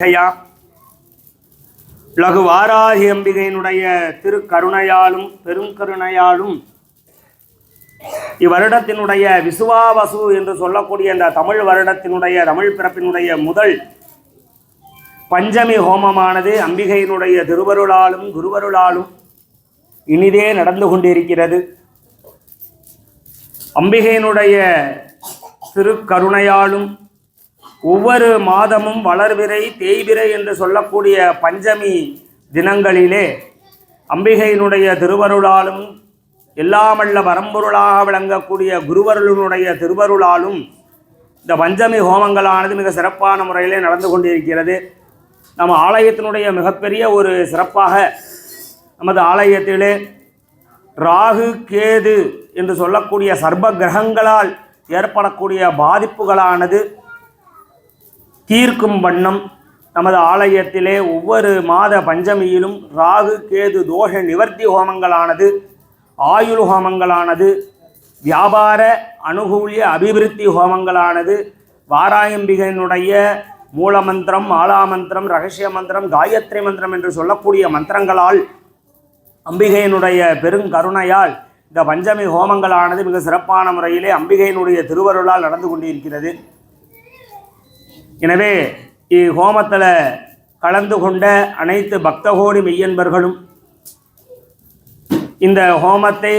ஐயா உலகு வாராகி அம்பிகையினுடைய திருக்கருணையாலும் பெருங்கருணையாலும் இவ்வருடத்தினுடைய விசுவாவசு என்று சொல்லக்கூடிய இந்த தமிழ் வருடத்தினுடைய தமிழ் பிறப்பினுடைய முதல் பஞ்சமி ஹோமமானது அம்பிகையினுடைய திருவருளாலும் குருவருளாலும் இனிதே நடந்து கொண்டிருக்கிறது. அம்பிகையினுடைய திருக்கருணையாலும் ஒவ்வொரு மாதமும் வளர்விரை தேய்விரை என்று சொல்லக்கூடிய பஞ்சமி தினங்களிலே அம்பிகையினுடைய திருவருளாலும் எல்லாமல்ல வரம்பொருளாக விளங்கக்கூடிய குருவருளினுடைய திருவருளாலும் இந்த பஞ்சமி ஹோமங்களானது மிக சிறப்பான முறையிலே நடந்து கொண்டிருக்கிறது. நம்ம ஆலயத்தினுடைய மிகப்பெரிய ஒரு சிறப்பாக நமது ஆலயத்திலே ராகு கேது என்று சொல்லக்கூடிய சர்ப கிரகங்களால் ஏற்படக்கூடிய பாதிப்புகளானது தீர்க்கும் வண்ணம் நமது ஆலயத்திலே ஒவ்வொரு மாத பஞ்சமியிலும் ராகு கேது தோஷ நிவர்த்தி ஹோமங்களானது ஆயுள் ஹோமங்களானது வியாபார அனுகூலிய அபிவிருத்தி ஹோமங்களானது வாராயம்பிகையினுடைய மூலமந்திரம் மாலாமந்திரம் ரகசிய மந்திரம் காயத்ரி மந்திரம் என்று சொல்லக்கூடிய மந்திரங்களால் அம்பிகையினுடைய பெருங்கருணையால் இந்த பஞ்சமி ஹோமங்களானது மிக சிறப்பான முறையிலே அம்பிகையினுடைய திருவருளால் நடந்து கொண்டிருக்கிறது. எனவே இஹோமத்தில் கலந்து கொண்ட அனைத்து பக்தகோடி மெய்யன்பர்களும் இந்த ஹோமத்தை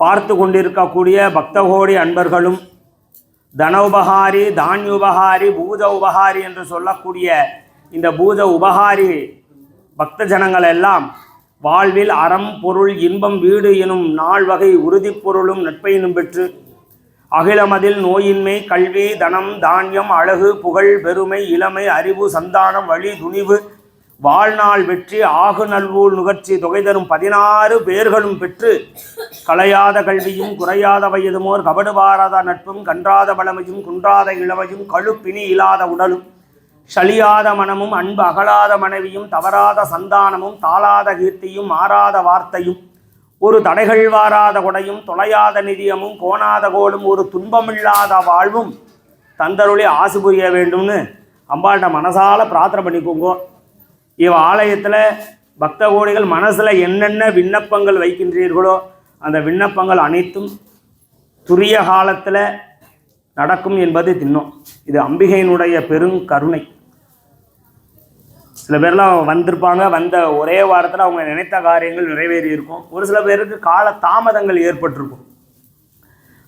பார்த்து கொண்டிருக்கக்கூடிய பக்தகோடி அன்பர்களும் தன உபகாரி தானிய உபகாரி பூஜ உபகாரி என்று சொல்லக்கூடிய இந்த பூஜ உபகாரி பக்த ஜனங்கள் எல்லாம் வாழ்வில் அறம் பொருள் இன்பம் வீடு எனும் நாள் வகை உறுதிப்பொருளும் நட்பையினும் பெற்று அகிலமதில் நோயின்மை கல்வி தனம் தானியம் அழகு புகழ் பெருமை இளமை அறிவு சந்தானம் வழி துணிவு வாழ்நாள் வெற்றி ஆகு நல்வூல் நுகர்ச்சி தொகை தரும் பதினாறு பேர்களும் பெற்று கலையாத கல்வியும் குறையாத வயதுமோர் கபடுபாராத நட்பும் கன்றாத பழமையும் குன்றாத இளமையும் கழுப்பினி இல்லாத உடலும் சளியாத மனமும் அன்பு அகலாத மனைவியும் தவறாத சந்தானமும் தாளாத கீர்த்தியும் மாறாத வார்த்தையும் ஒரு தடைகள் வாராத கொடையும் தொலையாத நிதியமும் கோணாத கோலும் ஒரு துன்பமில்லாத வாழ்வும் தந்தருளி ஆசு புரிய வேண்டும்னு அம்பாள்கிட்ட மனசால பிரார்த்தனை பண்ணிக்கோங்க. இவ ஆலயத்தில் பக்த கோடிகள் மனசில் என்னென்ன விண்ணப்பங்கள் வைக்கின்றீர்களோ அந்த விண்ணப்பங்கள் அனைத்தும் துரிய காலத்தில் நடக்கும் என்பது திண்ணம். இது அம்பிகையினுடைய பெருங்கருணை. சில பேர்லாம் வந்திருப்பாங்க. வந்த ஒரே வாரத்தில் அவங்க நினைத்த காரியங்கள் நிறைவேறி இருக்கும் ஒரு சில பேருக்கு கால தாமதங்கள் ஏற்பட்டிருக்கும்.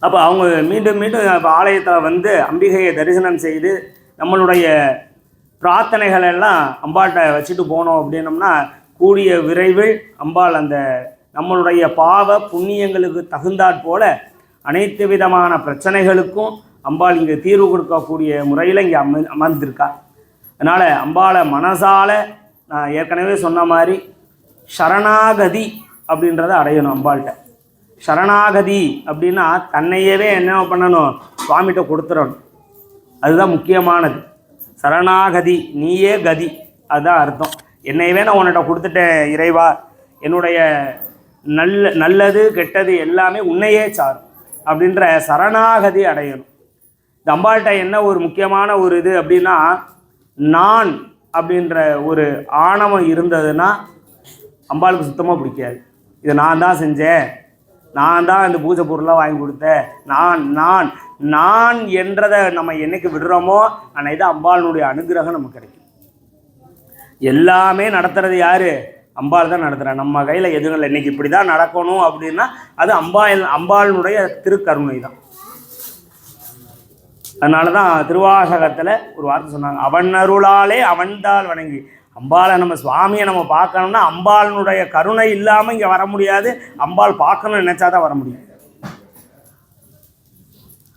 அப்போ அவங்க மீண்டும் மீண்டும் அப்போ ஆலயத்தில் வந்து அம்பிகையை தரிசனம் செய்து நம்மளுடைய பிரார்த்தனைகள் எல்லாம் அம்பாட்டை வச்சுட்டு போனோம் அப்படின்னம்னா கூடிய விரைவில் அம்பாள் அந்த நம்மளுடைய பாவ புண்ணியங்களுக்கு தகுந்தாற் போல அனைத்து விதமான பிரச்சனைகளுக்கும் அம்பாள் இங்கே தீர்வு கொடுக்கக்கூடிய முறையில் இங்கே அம அமர்ந்திருக்கா. அதனால் அம்பாளை மனசால் நான் ஏற்கனவே சொன்ன மாதிரி சரணாகதி அப்படின்றத அடையணும் அம்பாள்கிட்ட. சரணாகதி அப்படின்னா தன்னையவே என்ன பண்ணணும்? சுவாமிகிட்ட கொடுத்துடணும் அதுதான் முக்கியமானது. சரணாகதி நீயே கதி. அதுதான் அர்த்தம். என்னையவே நான் உன்னிட்ட கொடுத்துட்டேன் இறைவா. என்னுடைய நல்ல நல்லது கெட்டது எல்லாமே உன்னையே சாரும் அப்படின்ற சரணாகதி அடையணும். இந்த அம்பாள்கிட்ட என்ன ஒரு முக்கியமான ஒரு இது அப்படின்னா நான் அப்படின்ற ஒரு ஆணவம் இருந்ததுன்னா அம்பாளுக்கு சுத்தமாக பிடிக்காது. இதை நான் தான் செஞ்சேன். நான் தான் இந்த பூஜை பொருளாக வாங்கி கொடுத்தேன். நான் நான் நான் என்றதை நம்ம என்னைக்கு விடுறோமோ ஆனால் இது அம்பாளினுடைய அனுகிரகம் நமக்கு கிடைக்கும். எல்லாமே நடத்துறது யாரு? அம்பாள் தான் நடத்துகிறா நம்ம கையில் எதுவும் இல்லை. இன்னைக்கு இப்படி தான் நடக்கணும் அப்படின்னா அது அம்பாள் அம்பாளினுடைய திருக்கருணை தான். அதனால தான் திருவாசகத்தில் ஒரு வார்த்தை சொன்னாங்க அவன் அருளாலே அவன்தால் வணங்கி. அம்பாளை நம்ம சுவாமியை நம்ம பார்க்கணும்னா அம்பாளனுடைய கருணை இல்லாமல் இங்கே வர முடியாது. அம்பாள் பார்க்கணும்னு நினச்சா தான் வர முடியும்.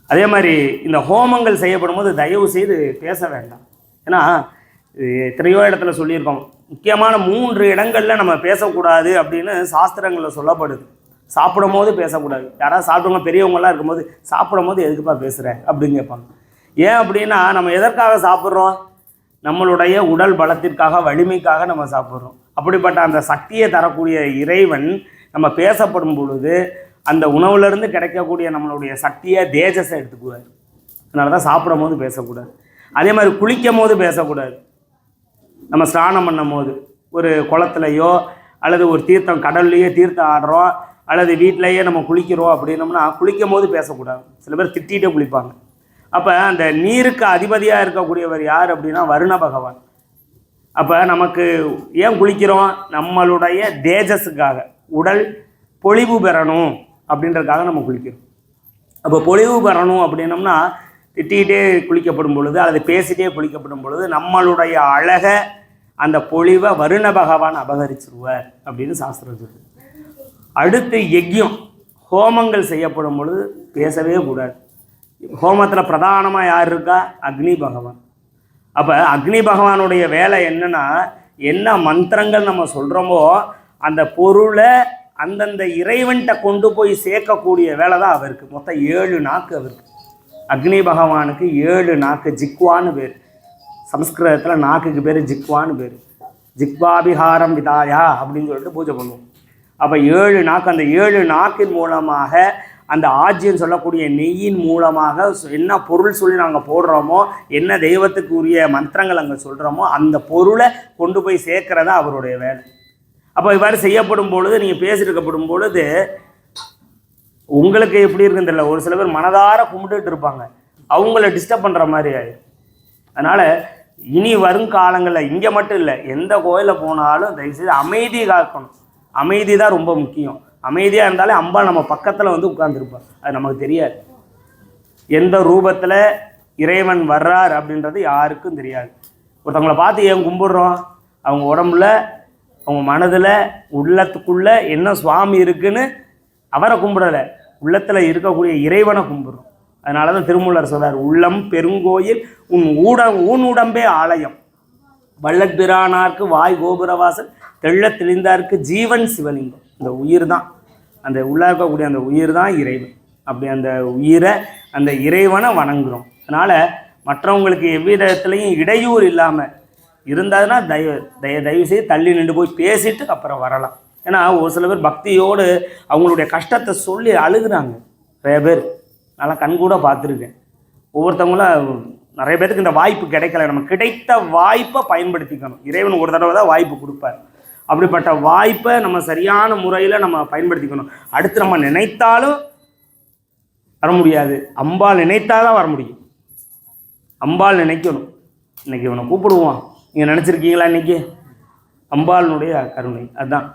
அதே மாதிரி இந்த ஹோமங்கள் செய்யப்படும் போது தயவு செய்து பேச வேண்டாம். ஏன்னா எத்தனையோ இடத்துல சொல்லியிருக்கோம். முக்கியமான மூன்று இடங்களில் நம்ம பேசக்கூடாது அப்படின்னு சாஸ்திரங்களில் சொல்லப்படுது. சாப்பிடும் போது பேசக்கூடாது. யாராவது சாப்பிட்டவங்க பெரியவங்களாம் இருக்கும்போது சாப்பிடும் போது எதுக்குப்பா பேசுகிற அப்படின்னு கேட்பாங்க. ஏன் அப்படின்னா நம்ம எதற்காக சாப்பிட்றோம்? நம்மளுடைய உடல் பலத்திற்காக வலிமைக்காக நம்ம சாப்பிட்றோம். அப்படிப்பட்ட அந்த சக்தியை தரக்கூடிய இறைவன் நம்ம பேசப்படும் பொழுது அந்த உணவுலேருந்து கிடைக்கக்கூடிய நம்மளுடைய சக்தியை தேஜஸை எடுத்துக்குவார். அதனால தான் சாப்பிடும் போது பேசக்கூடாது. அதே மாதிரி குளிக்கும் போது பேசக்கூடாது. நம்ம ஸ்நானம் பண்ணும் போது ஒரு குளத்துலையோ அல்லது ஒரு தீர்த்தம் கடல்லையோ தீர்த்தம் ஆடுறோம் அல்லது வீட்டிலையே நம்ம குளிக்கிறோம் அப்படின்னோம்னா குளிக்கும் போது பேசக்கூடாது. சில பேர் திட்டிகிட்டே குளிப்பாங்க. அப்போ அந்த நீருக்கு அதிபதியாக இருக்கக்கூடியவர் யார் அப்படின்னா வருண பகவான். அப்போ நமக்கு ஏன் குளிக்கிறோம்? நம்மளுடைய தேஜஸுக்காக உடல் பொழிவு பெறணும் அப்படின்றதுக்காக நம்ம குளிக்கிறோம். அப்போ பொலிவு பெறணும் அப்படின்னம்னா திட்டிகிட்டே குளிக்கப்படும் பொழுது அல்லது பேசிட்டே குளிக்கப்படும் பொழுது நம்மளுடைய அழகை அந்த பொழிவை வருண பகவான் அபகரிச்சிருவார் அப்படின்னு சாஸ்திரம் சொல்லுது. அடுத்து யஜ்யம் ஹோமங்கள் செய்யப்படும் பொழுது பேசவே கூடாது. ஹோமத்தில் பிரதானமாக யார் இருக்கா? அக்னி பகவான். அப்போ அக்னி பகவானுடைய வேலை என்னென்னா என்ன மந்திரங்கள் நம்ம சொல்கிறோமோ அந்த பொருளை அந்தந்த இறைவன்கிட்ட கொண்டு போய் சேர்க்கக்கூடிய வேலை தான் அவருக்கு. மொத்தம் ஏழு நாக்கு அவருக்கு. அக்னி பகவானுக்கு ஏழு நாக்கு ஜிக்வான்னு பேர். சம்ஸ்கிருதத்தில் நாக்குக்கு பேர் ஜிக்வான்னு பேர். ஜிக்வாபிஹாரம் விதாயா அப்படின்னு சொல்லிட்டு பூஜை பண்ணுவோம். அப்போ ஏழு நாக்கு அந்த ஏழு நாக்கின் மூலமாக அந்த ஆஜ்யம் சொல்லக்கூடிய நெய்யின் மூலமாக சொ- என்ன பொருள் சொல்லி நாங்கள் போடுறோமோ என்ன தெய்வத்துக்கு உரிய மந்திரங்கள் அங்கே சொல்கிறோமோ அந்த பொருளை கொண்டு போய் சேர்க்கறதா அவருடைய வேலை. அப்போ இவ்வாறு செய்யப்படும் பொழுது நீங்கள் பேசியிருக்கப்படும் பொழுது உங்களுக்கு எப்படி இருக்குன்னு தெரியல. ஒரு சில பேர் மனதார கும்பிட்டுட்டு இருப்பாங்க. அவங்கள டிஸ்டர்ப் பண்ணுற மாதிரி ஆயிடும். அதனால் இனி வருங்காலங்களில் இங்கே மட்டும் இல்லை எந்த கோயிலில் போனாலும் தயவுசெய்து அமைதி காக்கணும். அமைதி தான் ரொம்ப முக்கியம். அமைதியாக இருந்தாலே அம்பா நம்ம பக்கத்தில் வந்து உட்காந்துருப்பார் அது நமக்கு தெரியாது. எந்த ரூபத்தில் இறைவன் வர்றார் அப்படின்றது யாருக்கும் தெரியாது. ஒருத்தவங்களை பார்த்து ஏன் கும்பிட்றோம்? அவங்க உடம்புல அவங்க மனதில் உள்ளத்துக்குள்ளே என்ன சுவாமி இருக்குன்னு அவரை கும்பிடலை. உள்ளத்தில் இருக்கக்கூடிய இறைவனை கும்பிட்றோம். அதனால தான் திருமூலர் சொல்கிறார் உள்ளம் பெருங்கோயில் உன் ஊட ஊன் உடம்பே ஆலயம். வள்ளற்பிரானார்க்கு வாய் கோபுரவாசல் தெள்ள தெளிந்தார்க்கு ஜீவன் சிவலிங்கம். இந்த உயிர் தான் அந்த உள்ளே இருக்கக்கூடிய அந்த உயிர் தான் இறைவன். அப்படி அந்த உயிரை அந்த இறைவனை வணங்குகிறோம் அதனால் மற்றவங்களுக்கு எவ்விதத்துலேயும் இடையூறு இல்லாமல் இருந்தாதுன்னா தயவு தய தயவு செய்து தள்ளி நின்று போய் பேசிட்டு அப்புறம் வரலாம். ஏன்னா ஒரு சில பேர் பக்தியோடு அவங்களுடைய கஷ்டத்தை சொல்லி அழுகுறாங்க. நிறைய பேர். நல்லா கண்கூட பார்த்துருக்கேன். ஒவ்வொருத்தவங்களும் நிறைய பேருக்கு இந்த வாய்ப்பு கிடைக்கல. நம்ம கிடைத்த வாய்ப்பை பயன்படுத்திக்கணும். இறைவன் ஒரு தடவை தான் வாய்ப்பு கொடுப்பார். அப்படிப்பட்ட வாய்ப்பை நம்ம சரியான முறையில் நம்ம பயன்படுத்திக்கணும். அடுத்து நம்ம நினைத்தாலும் வர முடியாது. அம்பாள் நினைத்தால் தான் வர முடியும். அம்பாள் நினைக்கணும். இன்னைக்கு இவனை கூப்பிடுவான் நீங்கள் நினச்சிருக்கீங்களா இன்றைக்கி அம்பாளினுடைய கருணை. அதுதான்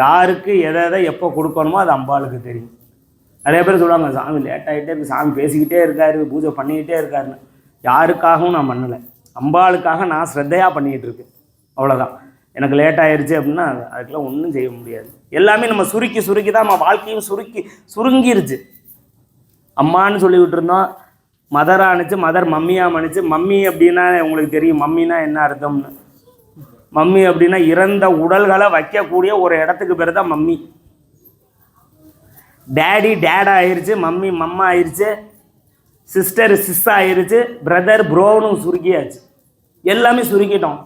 யாருக்கு எதை எதை எப்போ கொடுக்கணுமோ அது அம்பாளுக்கு தெரியும். நிறைய பேர் சொல்லுவாங்க சாமி லேட் ஆகிட்டே இருக்கு. சாமி பேசிக்கிட்டே இருக்காரு. பூஜை பண்ணிக்கிட்டே இருக்காருன்னு. யாருக்காகவும் நான் பண்ணலை. அம்பாளுக்காக நான் ஸ்ரத்தையாக பண்ணிக்கிட்டு இருக்கேன். அவ்வளோதான் எனக்கு லேட் ஆயிடுச்சு அப்படின்னா அதுக்கெல்லாம் ஒன்றும் செய்ய முடியாது. எல்லாமே நம்ம சுருக்கி சுருக்கி தான் நம்ம வாழ்க்கையும் சுருக்கி சுருங்கிருச்சு. அம்மான்னு சொல்லி விட்டுருந்தோம் மதரா அனுச்சு மதர் மம்மியாக அனுச்சு மம்மி அப்படின்னா உங்களுக்கு தெரியும். மம்மினா என்ன அர்த்தம்னு? மம்மி அப்படின்னா இறந்த உடல்களை வைக்கக்கூடிய ஒரு இடத்துக்கு பேர் தான் மம்மி. டேடி டேட் ஆயிடுச்சு மம்மி மம்மா ஆயிடுச்சு சிஸ்டர் சிஸ் ஆயிடுச்சு பிரதர் ப்ரோன்னு சுருக்கியாச்சு. எல்லாமே சுருக்கிட்டோம்.